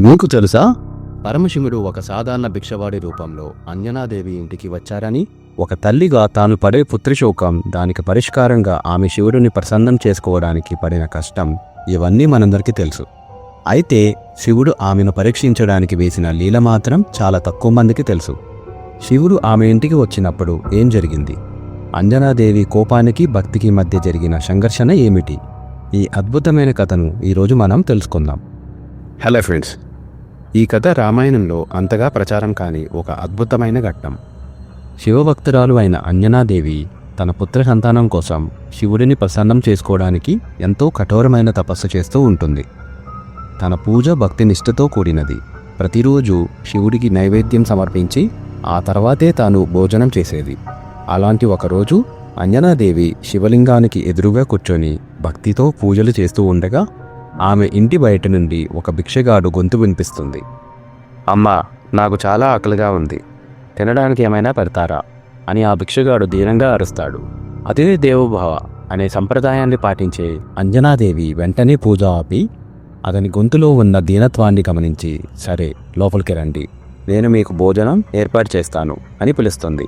మీకు తెలుసా? పరమశివుడు ఒక సాధారణ భిక్షవాడి రూపంలో అంజనాదేవి ఇంటికి వచ్చారని? ఒక తల్లిగా తాను పడే పుత్రశోకం దానికి పరిష్కారంగా ఆమె శివుడిని ప్రసన్నం చేసుకోవడానికి పడిన కష్టం ఇవన్నీ మనందరికీ తెలుసు. అయితే శివుడు ఆమెను పరీక్షించడానికి వేసిన లీల మాత్రం చాలా తక్కువ మందికి తెలుసు. శివుడు ఆమె ఇంటికి వచ్చినప్పుడు ఏం జరిగింది? అంజనాదేవి కోపానికి భక్తికి మధ్య జరిగిన సంఘర్షణ ఏమిటి? ఈ అద్భుతమైన కథను ఈరోజు మనం తెలుసుకుందాం. హలో ఫ్రెండ్స్ ఈ కథ రామాయణంలో అంతగా ప్రచారం కాని ఒక అద్భుతమైన ఘట్టం. శివభక్తురాలు అయిన అంజనాదేవి తన పుత్ర సంతానం కోసం శివుడిని ప్రసన్నం చేసుకోవడానికి ఎంతో కఠోరమైన తపస్సు చేస్తూ ఉంటుంది. తన పూజ భక్తి నిష్ఠతో కూడినది. ప్రతిరోజు శివుడికి నైవేద్యం సమర్పించి ఆ తర్వాతే తాను భోజనం చేసేది. అలాంటి ఒకరోజు అంజనాదేవి శివలింగానికి ఎదురుగా కూర్చొని భక్తితో పూజలు చేస్తూ ఉండగా ఆమె ఇంటి బయట నుండి ఒక భిక్షగాడు గొంతు వినిపిస్తుంది. అమ్మా నాకు చాలా ఆకలిగా ఉంది. తినడానికి ఏమైనా పెడతారా? అని ఆ భిక్షగాడు దీనంగా అరుస్తాడు. అదే దేవోభావ అనే సంప్రదాయాన్ని పాటించే అంజనాదేవి వెంటనే పూజ ఆపి అతని గొంతులో ఉన్న దీనత్వాన్ని గమనించి సరే లోపలికి రండి. నేను మీకు భోజనం ఏర్పాటు చేస్తాను అని పిలుస్తుంది.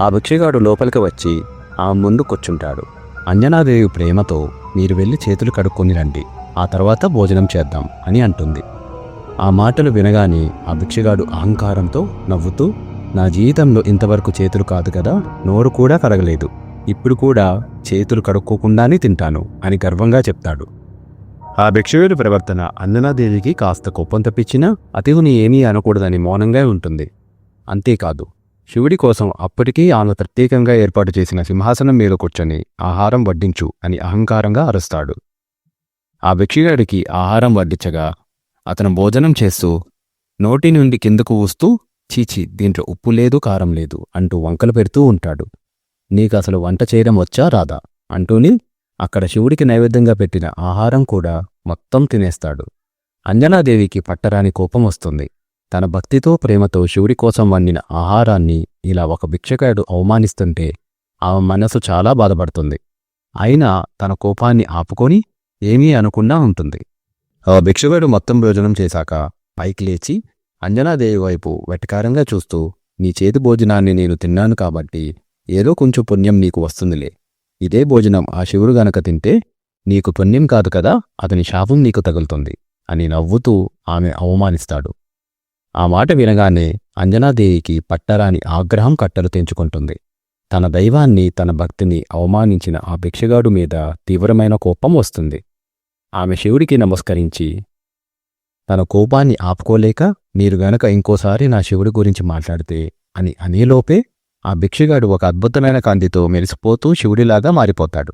ఆ భిక్షగాడు లోపలికి వచ్చి ఆమె ముందు కూర్చుంటాడు. అంజనాదేవి ప్రేమతో మీరు వెళ్ళి చేతులు కడుక్కొని రండి. ఆ తర్వాత భోజనం చేద్దాం అని అంటుంది. ఆ మాటలు వినగానే ఆ భిక్షగాడు అహంకారంతో నవ్వుతూ నా జీవితంలో ఇంతవరకు చేతులు కాదు కదా నోరు కూడా కడగలేదు ఇప్పుడు కూడా చేతులు కడుక్కోకుండానే తింటాను అని గర్వంగా చెప్తాడు. ఆ భిక్షువుడి ప్రవర్తన అంజనాదేవికి కాస్త కోపం తప్పించినా అతిహుని ఏమీ అనకూడదని మౌనంగా ఉంటుంది. అంతేకాదు శివుడి కోసం అప్పటికీ ఆమె ప్రత్యేకంగా ఏర్పాటు చేసిన సింహాసనం మీద కూర్చొని ఆహారం వడ్డించు అని అహంకారంగా అరుస్తాడు. ఆ భిక్షుగాడికి ఆహారం వడ్డించగా అతను భోజనం చేస్తూ నోటి నుండి కిందకు ఊస్తూ చీచి దీంట్లో ఉప్పు లేదు కారం లేదు అంటూ వంకలు పెడుతూ ఉంటాడు. నీకసలు వంట చేయడం వచ్చా రాదా అంటూని అక్కడ శివుడికి నైవేద్యంగా పెట్టిన ఆహారం కూడా మొత్తం తినేస్తాడు. అంజనాదేవికి పట్టరాని కోపం వస్తుంది. తన భక్తితో ప్రేమతో శివుడి కోసం వండిన ఆహారాన్ని ఇలా ఒక భిక్షకాయుడు అవమానిస్తుంటే ఆమె మనసు చాలా బాధపడుతుంది. అయినా తన కోపాన్ని ఆపుకొని ఏమీ అనుకున్నా ఉంటుంది. ఆ భిక్షగాడు మొత్తం భోజనం చేశాక పైకి లేచి అంజనాదేవి వైపు వెటకారంగా చూస్తూ నీ చేతి భోజనాన్ని నేను తిన్నాను కాబట్టి ఏదో కొంచెం పుణ్యం నీకు వస్తుందిలే. ఇదే భోజనం ఆ శివుడు గనక తింటే నీకు పుణ్యం కాదు కదా అతని శాపం నీకు తగులుతుంది అని నవ్వుతూ ఆమె అవమానిస్తాడు. ఆ మాట వినగానే అంజనాదేవికి పట్టరాని ఆగ్రహం కట్టలు తెంచుకుంటుంది. తన దైవాన్ని తన భక్తిని అవమానించిన ఆ భిక్షగాడు మీద తీవ్రమైన కోపం వస్తుంది. ఆమె శివుడికి నమస్కరించి తన కోపాన్ని ఆపుకోలేక మీరు గనక ఇంకోసారి నా శివుడి గురించి మాట్లాడితే అని అనేలోపే ఆ భిక్షగాడు ఒక అద్భుతమైన కాంతితో మెరిసిపోతూ శివుడిలాగా మారిపోతాడు.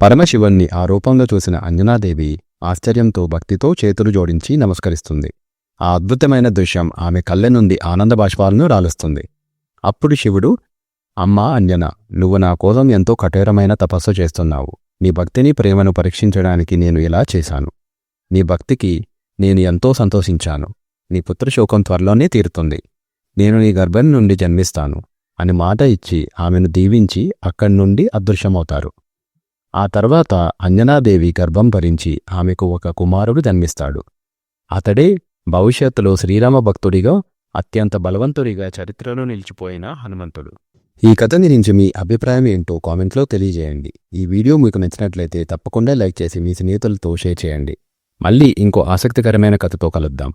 పరమశివుణ్ణి ఆ రూపంలో చూసిన అంజనాదేవి ఆశ్చర్యంతో భక్తితో చేతులు జోడించి నమస్కరిస్తుంది. ఆ అద్భుతమైన దృశ్యం ఆమె కళ్ళ నుండి ఆనంద బాష్పాలను రాలుస్తుంది. అప్పుడు శివుడు అమ్మా అంజన నువ్వు నా కోసం ఎంతో కఠోరమైన తపస్సు చేస్తున్నావు. నీ భక్తిని ప్రేమను పరీక్షించడానికి నేను ఇలా చేశాను. నీ భక్తికి నేను ఎంతో సంతోషించాను. నీ పుత్రశోకం త్వరలోనే తీరుతుంది. నేను నీ గర్భం నుండి జన్మిస్తాను అని మాట ఇచ్చి ఆమెను దీవించి అక్కడి నుండి అదృశ్యమవుతారు. ఆ తర్వాత అంజనాదేవి గర్భం భరించి ఆమెకు ఒక కుమారుడు జన్మిస్తాడు. అతడే భవిష్యత్తులో శ్రీరామ భక్తుడిగా అత్యంత బలవంతుడిగా చరిత్రలో నిలిచిపోయిన హనుమంతుడు. ఈ కథ గురించి మీ అభిప్రాయం ఏంటో కామెంట్లో తెలియజేయండి. ఈ వీడియో మీకు నచ్చినట్లయితే తప్పకుండా లైక్ చేసి మీ స్నేహితులతో షేర్ చేయండి. మళ్ళీ ఇంకో ఆసక్తికరమైన కథతో కలుద్దాం.